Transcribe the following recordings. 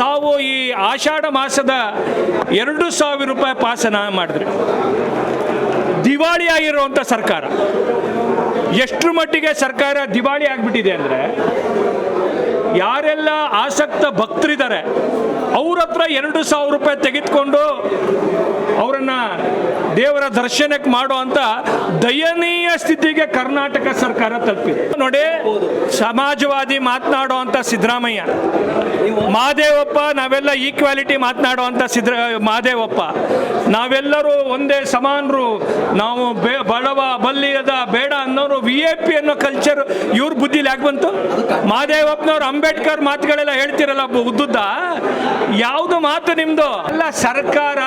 ತಾವು ಈ ಆಷಾಢ ಮಾಸದ ಎರಡು ಸಾವಿರ ರೂಪಾಯಿ ಪಾಸನ ಮಾಡಿದ್ರಿ. ದಿವಾಳಿ ಆಗಿರುವಂಥ ಸರ್ಕಾರ. ಎಷ್ಟರ ಮಟ್ಟಿಗೆ ಸರ್ಕಾರ ದಿವಾಳಿ ಆಗಿಬಿಟ್ಟಿದೆ ಅಂದರೆ, ಯಾರೆಲ್ಲ ಆಸಕ್ತ ಭಕ್ತರಿದ್ದಾರೆ, ಅವ್ರ ಹತ್ರ ಎರಡು ಸಾವಿರ ರೂಪಾಯಿ ತೆಗೆದುಕೊಂಡು ಅವರನ್ನ ದೇವರ ದರ್ಶನಕ್ಕೆ ಮಾಡೋ ಅಂತ ದಯನೀಯ ಸ್ಥಿತಿಗೆ ಕರ್ನಾಟಕ ಸರ್ಕಾರ ತಲುಪಿದೆ. ನೋಡಿ, ಸಮಾಜವಾದಿ ಮಾತನಾಡೋ ಅಂತ ಸಿದ್ದರಾಮಯ್ಯ. ಮಾದೇವಪ್ಪ, ನಾವೆಲ್ಲ ಈಕ್ವಾಲಿಟಿ ಮಾತನಾಡೋ ಅಂತ ಸಿದ್ರ, ಮಾದೇವಪ್ಪ. ನಾವೆಲ್ಲರೂ ಒಂದೇ ಸಮಾನರು, ನಾವು ಬಡವ, ಬಲ್ಲಿಯದ, ಬೇಡ ಅನ್ನೋರು ವಿ ಎ ಪಿ ಅನ್ನೋ ಕಲ್ಚರ್ ಇವ್ರ ಬುದ್ಧಿಲಿ ಯಾಕೆ ಬಂತು? ಮಾದೇವಪ್ಪನವ್ರು ಅಂಬೇಡ್ಕರ್ ಮಾತುಗಳೆಲ್ಲ ಹೇಳ್ತಿರಲ್ಲ ಉದ್ದುದ್ದ? ಯಾವುದು ಮಾತು ನಿಮ್ದು? ಅಲ್ಲ, ಸರ್ಕಾರ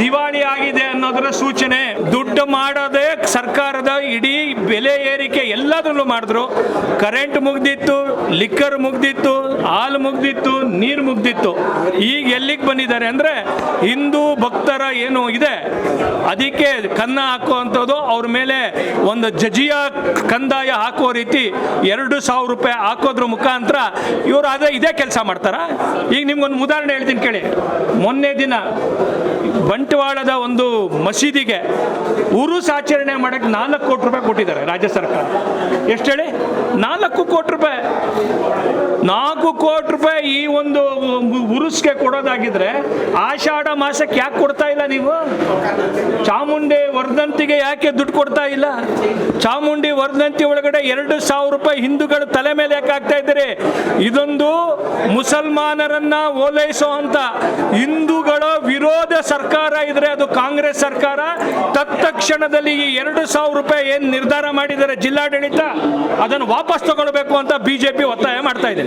ದಿವಾಳಿ ಆಗಿದೆ ಅನ್ನೋದರ ಸೂಚನೆ ದುಡ್ಡು ಮಾಡೋದೇ ಸರ್ಕಾರದ ಇಡೀ ಬೆಲೆ ಏರಿಕೆ ಎಲ್ಲದರಲ್ಲೂ ಮಾಡಿದ್ರು. ಕರೆಂಟ್ ಮುಗ್ದಿತ್ತು, ಲಿಕ್ಕರ್ ಮುಗ್ದಿತ್ತು, ಹಾಲು ಮುಗ್ದಿತ್ತು, ನೀರು ಮುಗ್ದಿತ್ತು. ಈಗ ಎಲ್ಲಿಗೆ ಬಂದಿದ್ದಾರೆ ಅಂದರೆ ಹಿಂದೂ ಭಕ್ತರ ಏನು ಇದೆ, ಅದಕ್ಕೆ ಕನ್ನ ಹಾಕುವಂಥದ್ದು ಅವ್ರ ಮೇಲೆ ಒಂದು ಜಜಿಯ ಕಂದಾಯ ಹಾಕೋ ರೀತಿ ಎರಡು ಸಾವಿರ ರೂಪಾಯಿ ಹಾಕೋದ್ರ ಮುಖಾಂತರ ಇವರು ಅದೇ ಇದೇ ಕೆಲಸ ಮಾಡ್ತಾರ? ಈಗ ನಿಮ್ಗೊಂದು ಉದಾಹರಣೆ ಹೇಳ್ತೀನಿ ಕೇಳಿ. ಮೊನ್ನೆ ದಿನ ಮಸೀದಿಗೆ ಉರುಸ್ ಆಚರಣೆ ಮಾಡಕ್ಕೆ ನಾಲ್ಕು ಕೋಟಿ ರೂಪಾಯಿ ಕೊಟ್ಟಿದ್ದಾರೆ ರಾಜ್ಯ ಸರ್ಕಾರ. ಎಷ್ಟು ಹೇಳಿ? ನಾಲ್ಕು ಕೋಟಿ ರೂಪಾಯಿ. ನಾಲ್ಕು ಕೋಟಿ ರೂಪಾಯಿ ಈ ಒಂದು ಉರುಸ್ಗೆ ಕೊಡೋದಾಗಿದ್ರೆ ಆಷಾಢ ಮಾಸಕ್ಕೆ ಯಾಕೆ ಕೊಡ್ತಾ ಇಲ್ಲ ನೀವು? ಚಾಮುಂಡಿ ವರ್ಧಂತಿಗೆ ಯಾಕೆ ದುಡ್ಡು ಕೊಡ್ತಾ ಇಲ್ಲ? ಚಾಮುಂಡಿ ವರ್ಧಂತಿ ಒಳಗಡೆ ಎರಡು ಸಾವಿರ ರೂಪಾಯಿ ಹಿಂದೂಗಳು ತಲೆ ಮೇಲೆ ಯಾಕೆ ಹಾಕ್ತಾ ಇದ್ದೀರಿ? ಇದೊಂದು ಮುಸಲ್ಮಾನರನ್ನ ಓಲೈಸೋ ಅಂತ ಹಿಂದೂಗಳ ವಿರೋಧ ಸರ್ಕಾರ ಇದ್ರೆ ಅದು ಕಾಂಗ್ರೆಸ್ ಸರ್ಕಾರ. ತತ್ಕ್ಷಣದಲ್ಲಿ ಈ ಎರಡು ಸಾವಿರ ರೂಪಾಯಿ ಏನು ನಿರ್ಧಾರ ಮಾಡಿದರೆ ಜಿಲ್ಲಾಡಳಿತ, ಅದನ್ನು ವಾಪಸ್ ತಗೊಳ್ಬೇಕು ಅಂತ ಬಿಜೆಪಿ ಒತ್ತಾಯ ಮಾಡ್ತಾ ಇದೆ.